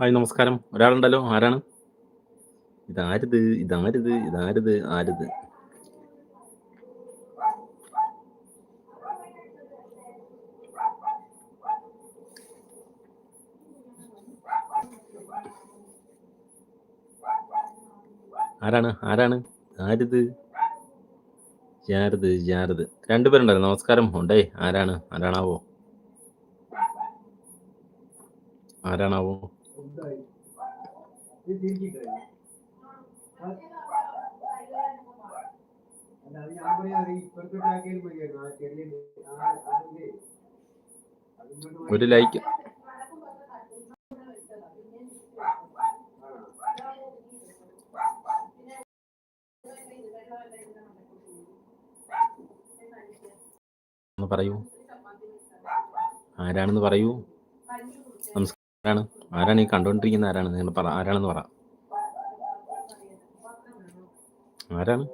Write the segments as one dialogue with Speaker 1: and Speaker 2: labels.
Speaker 1: Hi നമസ്കാരം. ഒരാളുണ്ടല്ലോ ആരാണ്? ഇതാരുത് ഇതാരുത് ഇതാരുത് ആരുത്? ആരാണ്? ആരാണ്? ആരുത്? ജാരത് ജാരത്. രണ്ടുപേരുണ്ടല്ലോ നമസ്കാരം. ഉണ്ടേ ആരാണ്? ആരാണാവോ? ആരാണാവോ? ഒരു ലൈക്ക് പറയൂ. ആരാണെന്ന് പറയൂ. നമസ്കാരം. ആരാണ് ഈ കണ്ടുകൊണ്ടിരിക്കുന്ന ആരാണ് നിങ്ങൾ പറ ആരാണെന്ന് പറ. ആരാണ്?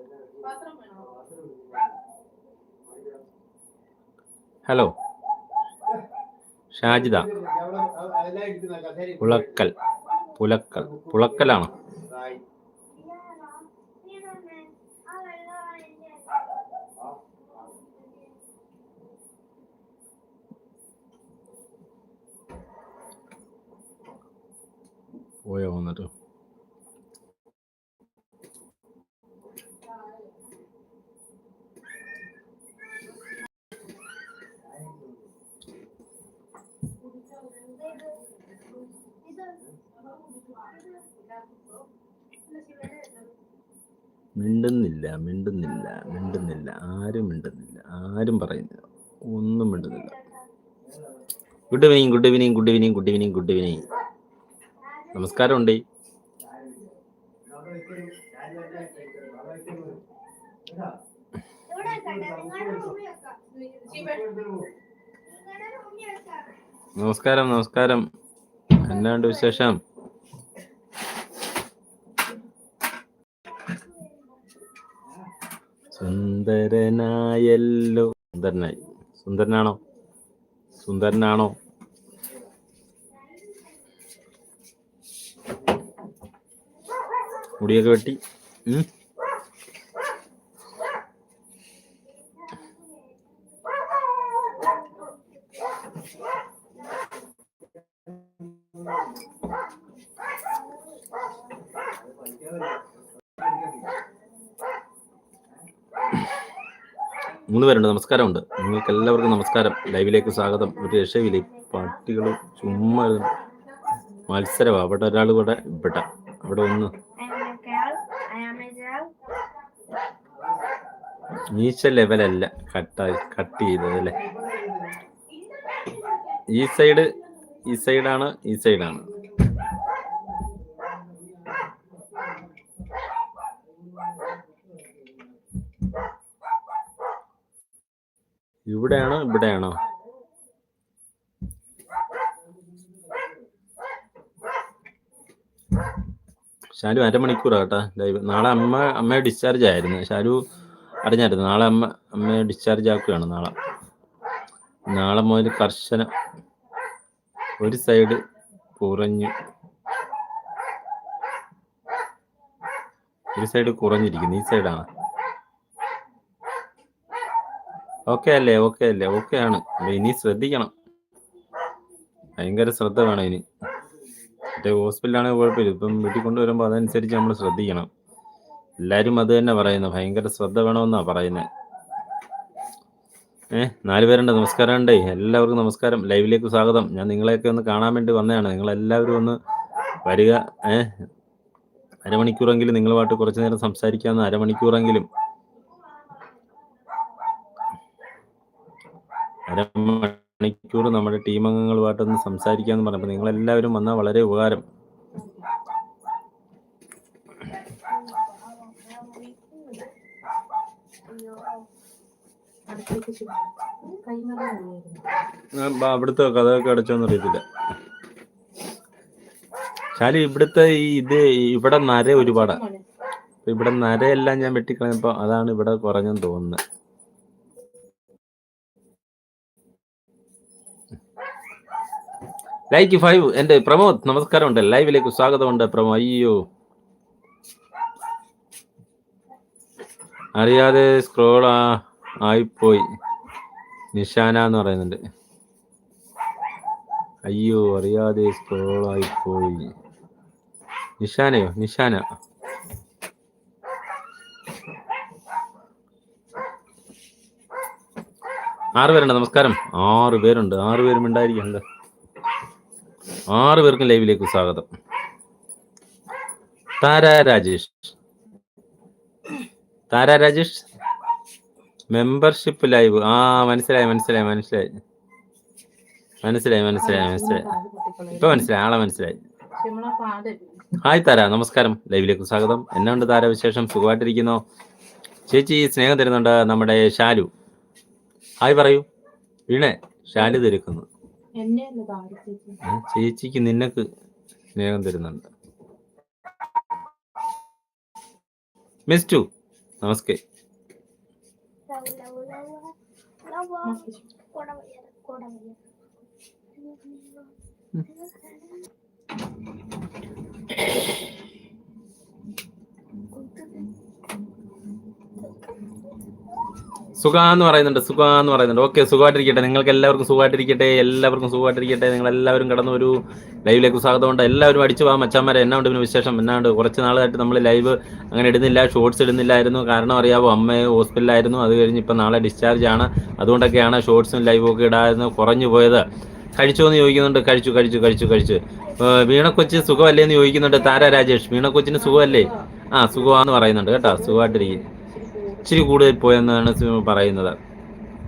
Speaker 1: ഹലോ. ഷാജിദ. പുളക്കൽ. പുലക്കൽ പുളക്കലാണോ? പോയോ വന്നിട്ട് മിണ്ടുന്നില്ല മിണ്ടുന്നില്ല മിണ്ടുന്നില്ല. ആരും മിണ്ടുന്നില്ല. ആരും പറയുന്നില്ല. ഒന്നും മിണ്ടുന്നില്ല. Good evening good evening good evening good evening good evening നമസ്കാരം ഉണ്ട് നമസ്കാരം നമസ്കാരം. എന്നാണ്ട് വിശേഷം? സുന്ദരനായല്ലോ. സുന്ദരനായി. സുന്ദരനാണോ? സുന്ദരനാണോ? മുടിയൊക്കെ വെട്ടി? മൂന്ന് പേരുണ്ട് നമസ്കാരമുണ്ട്. നിങ്ങൾക്ക് എല്ലാവർക്കും നമസ്കാരം. ലൈവിലേക്ക് സ്വാഗതം. ഒരു രക്ഷയിലെ പാട്ടികൾ ചുമ്മാ മത്സരമാണ് അവിടെ ഒരാൾ ഇവിടെ ഇവിടെ. അവിടെ ഒന്ന് മീശ ലെവലല്ല കട്ടായി കട്ട് ചെയ്തത് അല്ലേ? ഈ സൈഡ് ഈ സൈഡാണ് ഈ സൈഡാണ് ഇവിടെയാണോ ഇവിടെയാണോ? ഷാലു അരമണിക്കൂറാ കേട്ടാ. ലൈവ് നാളെ അമ്മ അമ്മയെ ഡിസ്ചാർജ് ആയിരുന്നു. ഷാലു അറിഞ്ഞായിരുന്നു നാളെ അമ്മ അമ്മയെ ഡിസ്ചാർജ് ആക്കുകയാണ് നാളെ. നാളെ മുതൽ കർശന ഒരു സൈഡ് കുറഞ്ഞു ഒരു സൈഡ് കുറഞ്ഞിരിക്കുന്നു. ഈ സൈഡാണ് ഓക്കെ അല്ലേ? ഓക്കെ അല്ലേ? ഓക്കെ ആണ്. ഇനി ശ്രദ്ധിക്കണം. ഭയങ്കര ശ്രദ്ധ വേണം ഇനി. മറ്റേ ഹോസ്പിറ്റലാണെങ്കിൽ കുഴപ്പമില്ല. ഇപ്പം വീട്ടിൽ കൊണ്ടുവരുമ്പോൾ അതനുസരിച്ച് നമ്മൾ ശ്രദ്ധിക്കണം. എല്ലാരും അത് തന്നെ പറയുന്നത് ഭയങ്കര ശ്രദ്ധ വേണമെന്നാ പറയുന്നത് ഏഹ് നാല് പേരുണ്ട്. നമസ്കാരം ഉണ്ടേ എല്ലാവർക്കും നമസ്കാരം. ലൈവിലേക്ക് സ്വാഗതം. ഞാൻ നിങ്ങളെയൊക്കെ ഒന്ന് കാണാൻ വേണ്ടി വന്നതാണ്. നിങ്ങൾ എല്ലാവരും ഒന്ന് വരിക. ഏഹ് അരമണിക്കൂറെങ്കിലും നിങ്ങളുമായിട്ട് കുറച്ചു നേരം സംസാരിക്കാവുന്ന അരമണിക്കൂറെങ്കിലും. അരമണിക്കൂർ നമ്മുടെ ടീം അംഗങ്ങളുമായിട്ടൊന്ന് സംസാരിക്കാന്ന് പറഞ്ഞപ്പോൾ നിങ്ങളെല്ലാവരും വന്നാൽ വളരെ ഉപകാരം. അവിടുത്തെ കഥയൊക്കെ അടച്ചോന്ന് അറിയത്തില്ല. ശാലി ഇവിടുത്തെ ഈ ഇത് ഇവിടെ നര ഒരുപാടാ. ഇവിടെ നരയെല്ലാം ഞാൻ വെട്ടിക്കളഞ്ഞപ്പോ അതാണ് ഇവിടെ കുറഞ്ഞെന്ന് തോന്നുന്നത് ലൈക്ക് ഫൈവ് എന്റെ പ്രമോദ് നമസ്കാരം ഉണ്ട് ലൈവിലേക്ക് സ്വാഗതമുണ്ട് പ്രമോ അയ്യോ. അറിയാതെ സ്ക്രോൾ ആയിപ്പോയി. നിഷാന എന്ന് പറയുന്നുണ്ട്. അയ്യോ അറിയാതെ സ്ക്രോൾ ആയിപ്പോയി. നിഷാനയോ നിഷാന ആറ് പേരുണ്ട്? നമസ്കാരം. ആറ് പേരുണ്ട്. ആറ് പേരും ഉണ്ടായിരിക്കുന്നുണ്ട് ആറ് പേർക്കും ലൈവിലേക്ക് സ്വാഗതം. താര രാജേഷ്. താര രാജേഷ്? മെമ്പർഷിപ്പ് ലൈവ് ആ മനസ്സിലായി മനസ്സിലായി മനസ്സിലായി. മനസ്സിലായി മനസ്സിലായി മനസ്സിലായി. ഇപ്പൊ മനസ്സിലായി ആളെ മനസ്സിലായി. ഹായ് താര നമസ്കാരം. ലൈവിലേക്ക് സ്വാഗതം. എന്നുണ്ട് താര വിശേഷം സുഖമായിട്ടിരിക്കുന്നു? ചേച്ചി സ്നേഹം തരുന്നുണ്ട് നമ്മുടെ ഷാലു. ഹായ് പറയൂ. വീണേ ഷാലു തിരക്കുന്നു. ചേച്ചിക്ക് നിന്നക്ക് സ്നേഹം തരുന്നുണ്ട്. മിസ് ടു നമസ്കേ.
Speaker 2: లవ్ లవ్ లవ్ లవ్ కొడవయ్య కొడవయ్య Mm-hmm. Vaya.
Speaker 1: സുഖ എന്ന് പറയുന്നുണ്ട് സുഖാന്ന് പറയുന്നുണ്ട്. ഓക്കെ സുഖമായിട്ടിരിക്കട്ടെ. നിങ്ങൾക്ക് എല്ലാവർക്കും സുഖമായിട്ടിരിക്കട്ടെ. എല്ലാവർക്കും സുഖമായിട്ടിരിക്കട്ടെ. നിങ്ങൾ എല്ലാവരും കടന്നു ഒരു ലൈവിലേക്ക് സ്വാഗതമുണ്ട് എല്ലാവരും അടിച്ചു പോകാം എന്നാ ഉണ്ട് പിന്നെ വിശേഷം? എന്നാണ്ട് കുറച്ച് നാളായിട്ട് നമ്മൾ ലൈവ് അങ്ങനെ ഇടുന്നില്ല ഷോർട്സ് ഇടുന്നില്ലായിരുന്നു. കാരണം അറിയാവോ അമ്മ ഹോസ്പിറ്റലായിരുന്നു അത് കഴിഞ്ഞ് ഇപ്പം നാളെ ഡിസ്ചാർജ് ആണ്. അതുകൊണ്ടൊക്കെയാണ് ഷോർട്സും ലൈവും ഒക്കെ ഇടാതെ കുറഞ്ഞു പോയത്. കഴിച്ചോ എന്ന് ചോദിക്കുന്നുണ്ട്. കഴിച്ചു കഴിച്ചു കഴിച്ചു കഴിച്ചു. വീണക്കൊച്ചിന് വീണ കൊച്ച് സുഖമല്ലേ എന്ന് ചോദിക്കുന്നുണ്ട്. താര രാജേഷ്. വീണ കൊച്ചിന് സുഖമല്ലേ? ആ സുഖമാന്ന് പറയുന്നുണ്ട് കേട്ടോ. സുഖമായിട്ടിരിക്കും ഇച്ചിരി കൂടുതൽ പോയെന്നാണ് പറയുന്നത്.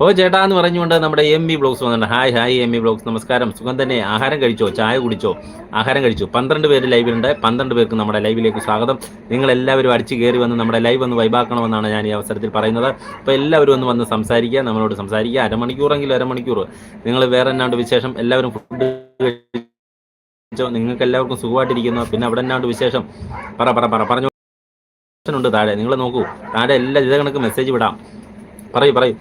Speaker 1: ഓ ചേട്ടാ എന്ന് പറഞ്ഞുകൊണ്ട് നമ്മുടെ എം ബി ബ്ലോഗ്സ് വന്നിട്ടുണ്ട്. Hi hi M B blogs നമസ്കാരം. സുഖം തന്നെ. ആഹാരം കഴിച്ചോ? ചായ കുടിച്ചോ? ആഹാരം കഴിച്ചു. പന്ത്രണ്ട് പേര് ലൈവിലുണ്ട്. പന്ത്രണ്ട് പേർക്ക് നമ്മുടെ ലൈവിലേക്ക് സ്വാഗതം. നിങ്ങൾ എല്ലാവരും അടിച്ചു കയറി വന്ന് നമ്മുടെ ലൈവ് ഒന്ന് വൈബാക്കണമെന്നാണ് ഞാൻ ഈ അവസരത്തിൽ പറയുന്നത്. അപ്പോൾ എല്ലാവരും ഒന്ന് വന്ന് സംസാരിക്കുക. നമ്മളോട് സംസാരിക്കുക. അരമണിക്കൂറെങ്കിലും അരമണിക്കൂർ നിങ്ങൾ വേറെ എന്നാണ്ട് വിശേഷം? എല്ലാവരും ഫുഡ് നിങ്ങൾക്ക് എല്ലാവർക്കും സുഖമായിട്ടിരിക്കുന്നു. പിന്നെ അവിടെ എന്നാണ്ട് വിശേഷം? പറ പറ പറ. പറഞ്ഞു. ഉണ്ട് താഴെ. നിങ്ങൾ നോക്കൂ. താഴെ എല്ലാ ഇതേ കണക്ക് മെസ്സേജ് വിടാം. പറയൂ പറയൂ.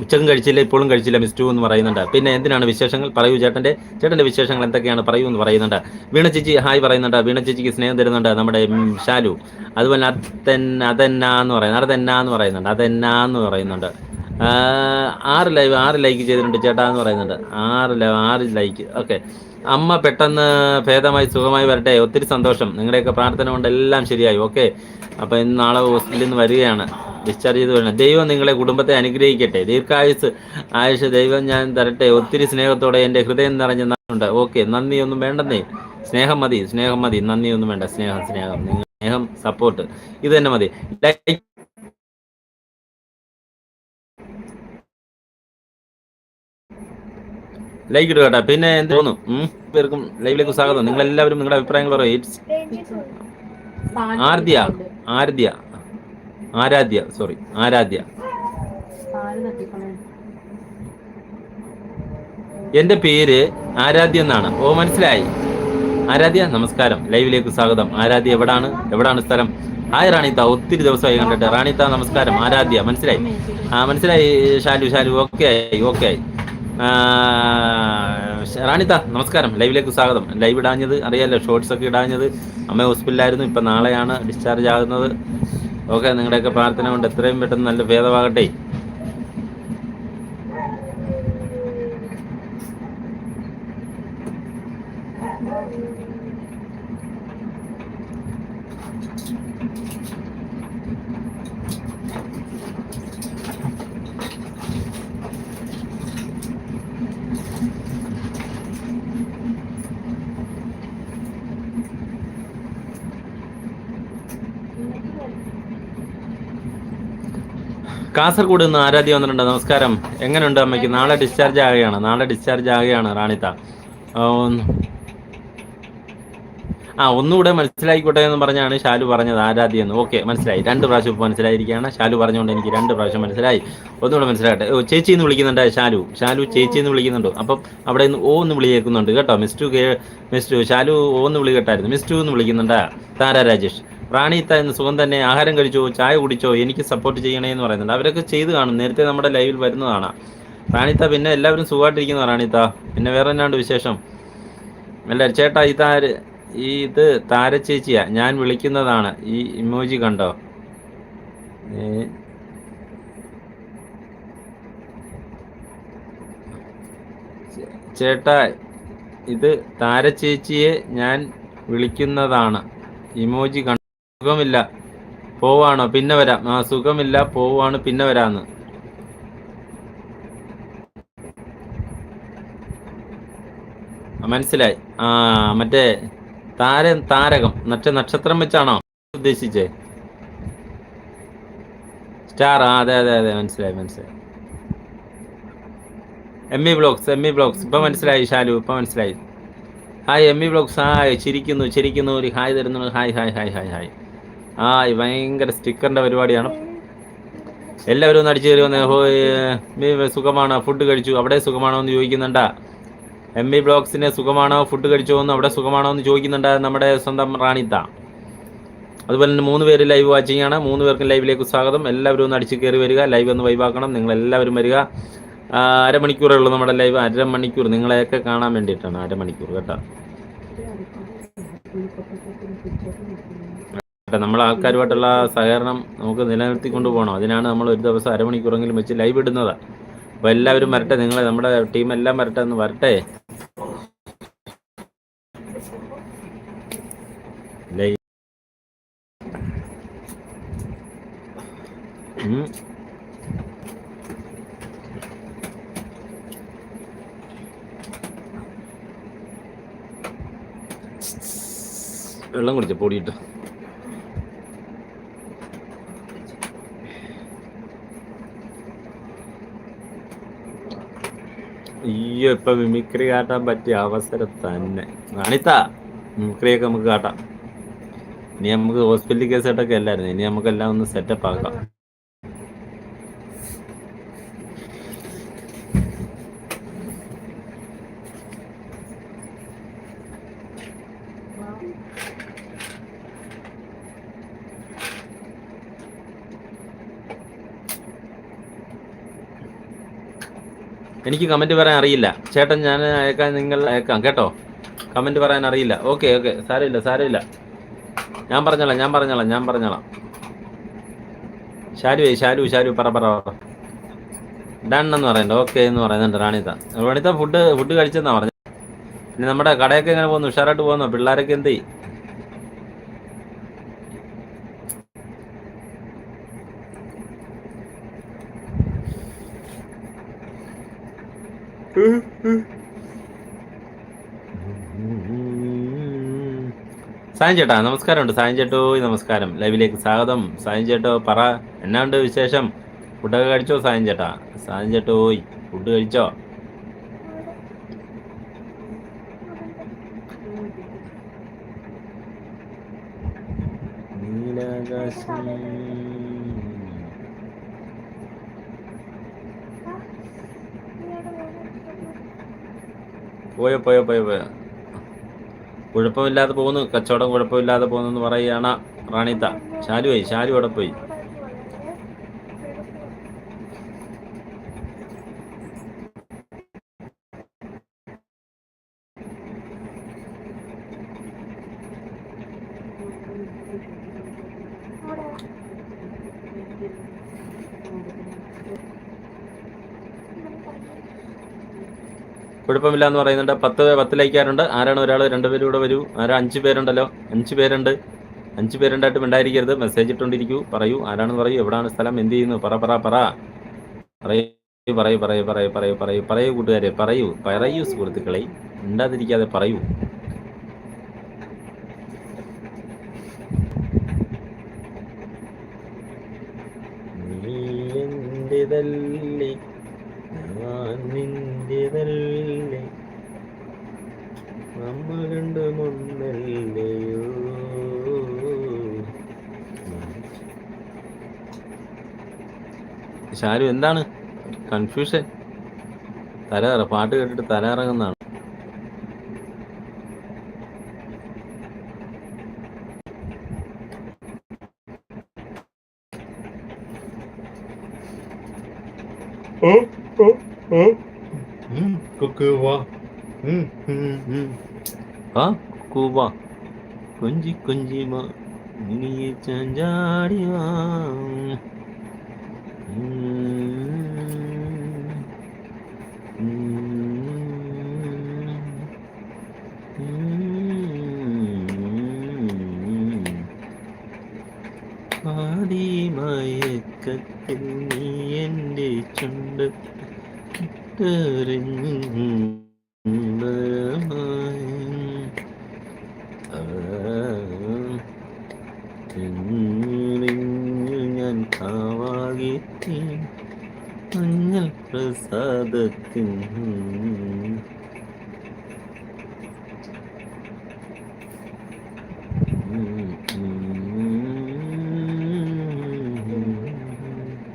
Speaker 1: ഉച്ചക്കും കഴിച്ചില്ല ഇപ്പോഴും കഴിച്ചില്ല മിസ് ടു എന്ന് പറയുന്നുണ്ട്. പിന്നെ എന്തിനാണ് വിശേഷങ്ങൾ? പറയൂ ചേട്ടന്റെ ചേട്ടന്റെ വിശേഷങ്ങൾ എന്തൊക്കെയാണ്? പറയൂ എന്ന് പറയുന്നുണ്ട്. വീണ ചേച്ചി ഹായ് പറയുന്നുണ്ട്. വീണ ചേച്ചിക്ക് സ്നേഹം തരുന്നുണ്ട് നമ്മുടെ ശാലു. അതുപോലെ അതെന്ന അതെന്നാ എന്ന് പറയുന്നത് അതെന്നാ എന്ന് പറയുന്നുണ്ട്. അതെന്നാ എന്ന് പറയുന്നുണ്ട്. ആറ് ലൈവ് ആറ് ലൈക്ക് ചെയ്തിട്ടുണ്ട് ചേട്ടാ എന്ന് പറയുന്നുണ്ട്. ആറ് ലൈവ് ആറ് ലൈക്ക് ഓക്കെ അമ്മ പെട്ടെന്ന് ഭേദമായി സുഖമായി വരട്ടെ. ഒത്തിരി സന്തോഷം. നിങ്ങളുടെയൊക്കെ പ്രാർത്ഥന കൊണ്ട് എല്ലാം ശരിയായി. ഓക്കെ. അപ്പോൾ ഇന്ന് നാളെ ഹോസ്പിറ്റലിൽ നിന്ന് വരികയാണ്. ഡിസ്ചാർജ് ചെയ്ത് വരണം. ദൈവം നിങ്ങളെ കുടുംബത്തെ അനുഗ്രഹിക്കട്ടെ. ദീർഘായുസ്. ആയുഷ് ദൈവം ഞാൻ തരട്ടെ. ഒത്തിരി സ്നേഹത്തോടെ എന്റെ ഹൃദയം നിറഞ്ഞ നന്ദിയുണ്ട് ഓക്കെ. നന്ദി ഒന്നും വേണ്ടെന്നേ. സ്നേഹം മതി. സ്നേഹം മതി. നന്ദിയൊന്നും വേണ്ട. സ്നേഹം സ്നേഹം. സ്നേഹം സപ്പോർട്ട്. ഇത് തന്നെ മതി. ലൈക്ക് ലൈക്ക് ഇടുക കേട്ടോ. പിന്നെ എന്ത് തോന്നുന്നു? പേർക്കും ലൈവിലേക്ക് സ്വാഗതം. നിങ്ങൾ എല്ലാവരും നിങ്ങളുടെ അഭിപ്രായങ്ങൾ പറയും. ആരാധ്യ. ആർദ്യ ആരാധ്യ. ആരാധ്യ. സോറി ആരാധ്യ. എന്റെ പേര് ആരാധ്യ എന്നാണ്. ഓ മനസ്സിലായി. ആരാധ്യ നമസ്കാരം. ലൈവിലേക്ക് സ്വാഗതം. ആരാധ്യ എവിടാണ്? എവിടാണ് സ്ഥലം? ഹായ് റാണിത്ത. ഒത്തിരി ദിവസമായി കണ്ടിട്ട്. റാണിത്ത നമസ്കാരം. ആരാധ്യ. മനസ്സിലായി? ആ മനസ്സിലായി ഷാലു. ഷാലു ഓക്കെ ആയി ഓക്കെ ആയി. റാണിത്ത നമസ്കാരം. ലൈവിലേക്ക് സ്വാഗതം. ലൈവ് ഇടാഞ്ഞത് അറിയാലോ ഷോർട്സ് ഒക്കെ ഇടാഞ്ഞത്. അമ്മ ഹോസ്പിറ്റലായിരുന്നു ഇപ്പം നാളെയാണ് ഡിസ്ചാർജ് ആകുന്നത്. ഓക്കെ നിങ്ങളുടെയൊക്കെ പ്രാർത്ഥന കൊണ്ട് എത്രയും പെട്ടെന്ന് നല്ല ഭേദമാകട്ടെ. കാസർഗോഡ് നിന്ന് ആരാധ്യ വന്നിട്ടുണ്ട്. നമസ്കാരം. എങ്ങനെയുണ്ട് അമ്മയ്ക്ക്? നാളെ ഡിസ്ചാർജ് ആകുകയാണ് നാളെ ഡിസ്ചാർജ് ആകുകയാണ് റാണിത്ത ആ, ഒന്ന്- ആ ഒന്നുകൂടെ മനസ്സിലായിക്കോട്ടെ എന്ന് പറഞ്ഞാണ് ഷാലു പറഞ്ഞത് ആരാധ്യ എന്ന്. ഓക്കെ മനസ്സിലായി. രണ്ട് പ്രാവശ്യം ഇപ്പോൾ മനസ്സിലായിരിക്കുകയാണ്. ഷാലു പറഞ്ഞുകൊണ്ട് എനിക്ക് രണ്ട് പ്രാവശ്യം മനസ്സിലായി. ഒന്നുകൂടെ മനസ്സിലാകട്ടെ. ചേച്ചി എന്ന് വിളിക്കുന്നുണ്ട് ഷാലു. ഷാലു ചേച്ചി എന്ന് വിളിക്കുന്നുണ്ട്. അപ്പം അവിടെ നിന്ന് ഓ എന്ന് വിളിയേക്കുന്നുണ്ട് കേട്ടോ. മിസ്റ്റു മിസ്റ്റു ഷാലു ഓ എന്ന് വിളി കേട്ടായിരുന്നു മിസ്റ്റു എന്ന് വിളിക്കുന്നുണ്ട്. താര രാജേഷ്. റാണിത്ത എന്ന് സുഖം തന്നെ ആഹാരം കഴിച്ചോ ചായ കുടിച്ചോ എനിക്ക് സപ്പോർട്ട് ചെയ്യണേ എന്ന് പറയുന്നുണ്ട്. അവരൊക്കെ ചെയ്ത് കാണും. നേരത്തെ നമ്മുടെ ലൈവിൽ വരുന്നതാണ്. റാണിത്ത പിന്നെ എല്ലാവരും സുഖമായിട്ടിരിക്കുന്ന റാണിത്ത? പിന്നെ വേറെ എന്നാണ്ട് വിശേഷം? അല്ല ചേട്ടാ ഈ താര ഈ ഇത് താര ചേച്ചിയാ ഞാൻ വിളിക്കുന്നതാണ്. ഈ ഇമോജി കണ്ടോ? ചേട്ടാ ഇത് താര ചേച്ചിയെ ഞാൻ വിളിക്കുന്നതാണ്. ഇമോജി കണ്ടോ? സുഖമില്ല. പോവാണോ? പിന്നെ വരാം. ആ സുഖമില്ല പോവാണ് പിന്നെ വരാന്ന്. മനസ്സിലായി. ആ മറ്റേ താര താരകം മറ്റേ നക്ഷത്രം വെച്ചാണോ ഉദ്ദേശിച്ചേ? സ്റ്റാർ ആ അതെ അതെ അതെ മനസ്സിലായി മനസ്സിലായി. M E blogs M E blogs ഇപ്പൊ മനസ്സിലായി ഷാലു ഇപ്പൊ മനസ്സിലായി. Hi M E blogs hi ചിരിക്കുന്നു ചിരിക്കുന്നു ഒരു ഹായ് തരുന്നു hi hi hi hi hi. Hi ഭയങ്കര സ്റ്റിക്കറിന്റെ പരിപാടിയാണ്. എല്ലാവരും ഒന്ന് അടിച്ചു കയറി വന്നേ. സുഖമാണോ? ഫുഡ് കഴിച്ചു. അവിടെ സുഖമാണോ എന്ന് ചോദിക്കുന്നുണ്ടാ? എം ഇ ബ്ലോക്സിന് സുഖമാണോ? ഫുഡ് കഴിച്ചോ എന്ന് അവിടെ സുഖമാണോ എന്ന് ചോദിക്കുന്നുണ്ട്? നമ്മുടെ സ്വന്തം റാണിത്ത അതുപോലെ തന്നെ മൂന്ന് പേര് ലൈവ് വാച്ചിങ് ആണ്. മൂന്ന് പേർക്കും ലൈവിലേക്ക് സ്വാഗതം. എല്ലാവരും ഒന്ന് അടിച്ചു കയറി വരിക. ലൈവ് ഒന്ന് വൈവാക്കണം നിങ്ങൾ എല്ലാവരും വരിക. ആ, അരമണിക്കൂറേ ഉള്ളൂ നമ്മുടെ ലൈവ് അരമണിക്കൂർ. നിങ്ങളെയൊക്കെ കാണാൻ വേണ്ടിയിട്ടാണ് അരമണിക്കൂർ കേട്ടോ. കേട്ടോ നമ്മൾ ആൾക്കാരുമായിട്ടുള്ള സഹകരണം നമുക്ക് നിലനിർത്തിക്കൊണ്ട് പോകണം. അതിനാണ് നമ്മൾ ഒരു ദിവസം അരമണിക്കൂറെങ്കിലും വെച്ച് ലൈവ് ഇടുന്നത്. അപ്പോൾ എല്ലാവരും വരട്ടെ നിങ്ങൾ നമ്മുടെ ടീം എല്ലാം വരട്ടെ. എന്ന് വരട്ടെ. വെള്ളം കുടിച്ച പൊടിയിട്ട്. അയ്യോ ഇപ്പൊ മിമിക്രി കാട്ടാൻ പറ്റിയ അവസരം തന്നെ. അണിത്ത മിമിക്രിയൊക്കെ നമുക്ക് കാട്ടാം. ഇനി നമുക്ക് ഹോസ്പിറ്റൽ കേസായിട്ടൊക്കെ അല്ലായിരുന്നു. ഇനി നമുക്കെല്ലാം ഒന്ന് സെറ്റപ്പ് ആക്കാം. എനിക്ക് കമന്റ് പറയാൻ അറിയില്ല. ചേട്ടൻ ഞാൻ അയക്കാൻ നിങ്ങൾ അയക്കാം കേട്ടോ? കമന്റ് പറയാൻ അറിയില്ല. ഓക്കെ ഓക്കെ സാരമില്ല സാരമില്ല. ഞാൻ പറഞ്ഞോളാം ഞാൻ പറഞ്ഞോളാം ഞാൻ പറഞ്ഞോളാം. ഷാരുവേ ഷാരു ഷാരു പറ പറ. ഡൺ എന്ന് ഓക്കെ എന്ന് പറയുന്നുണ്ട് റാണിത. റാണിത ഫുഡ് ഫുഡ് കഴിച്ചെന്നാ പറഞ്ഞത്. പിന്നെ നമ്മുടെ കടയൊക്കെ എങ്ങനെ പോകുന്നു? ഉഷാറായിട്ട് പോകുന്നു? പിള്ളേരൊക്കെ എന്ത് ചെയ്യും? സായൻ ചേട്ടാ നമസ്കാരമുണ്ട്. സായം ചേട്ടോ നമസ്കാരം. ലൈവിലേക്ക് സ്വാഗതം. സായം ചേട്ടോ പറ. എന്നാണ്ട് വിശേഷം? ഫുഡൊക്കെ കഴിച്ചോ സായം ചേട്ടാ? സായം ചേട്ടോ ഫുഡ് കഴിച്ചോ? പോയോ പോയോ പോയോ പോയോ? കുഴപ്പമില്ലാതെ പോകുന്നു കച്ചവടം കുഴപ്പമില്ലാതെ പോകുന്നു എന്ന് പറയുകയാണ് റാണിത്ത ശാലുവായി ശാലു അവിടെ പോയി. കുഴപ്പമില്ല എന്ന് പറയുന്നുണ്ട്. പത്ത് പത്ത് ലൈക്കാരുണ്ട് ആരാണ് ഒരാൾ രണ്ടുപേരും കൂടെ വരൂ. ആരാ? അഞ്ച് പേരുണ്ടല്ലോ. അഞ്ച് പേരുണ്ട്. അഞ്ച് പേരുണ്ടായിട്ട് ഉണ്ടായിരിക്കരുത് മെസ്സേജ് ഇട്ടുകൊണ്ടിരിക്കൂ പറയൂ. ആരാണെന്ന് പറയൂ. എവിടാണ് സ്ഥലം? എന്ത് ചെയ്യുന്നു? പറ പറ പറ. പറയൂ പറയൂ പറയൂ പറയൂ പറയൂ പറയൂ പറയൂ കൂട്ടുകാരെ. പറയൂ. പറയൂ സുഹൃത്തുക്കളെ. ഉണ്ടാതിരിക്കാതെ പറയൂ. നീ എന്റേതല്ലേ ഷാരു എന്താണ് കൺഫ്യൂഷൻ തല ഇറ- പാട്ട് കേട്ടിട്ട് തല ഇറങ്ങുന്നതാണ് ഓ ഓ ഓ കൊക്കുവാ ആ ആദിമയക്കത്തിൽ നീ എന്റെ ചുണ്ട് ഞാൻ കാവാകി മഞ്ഞൾ പ്രസാദത്തിൻ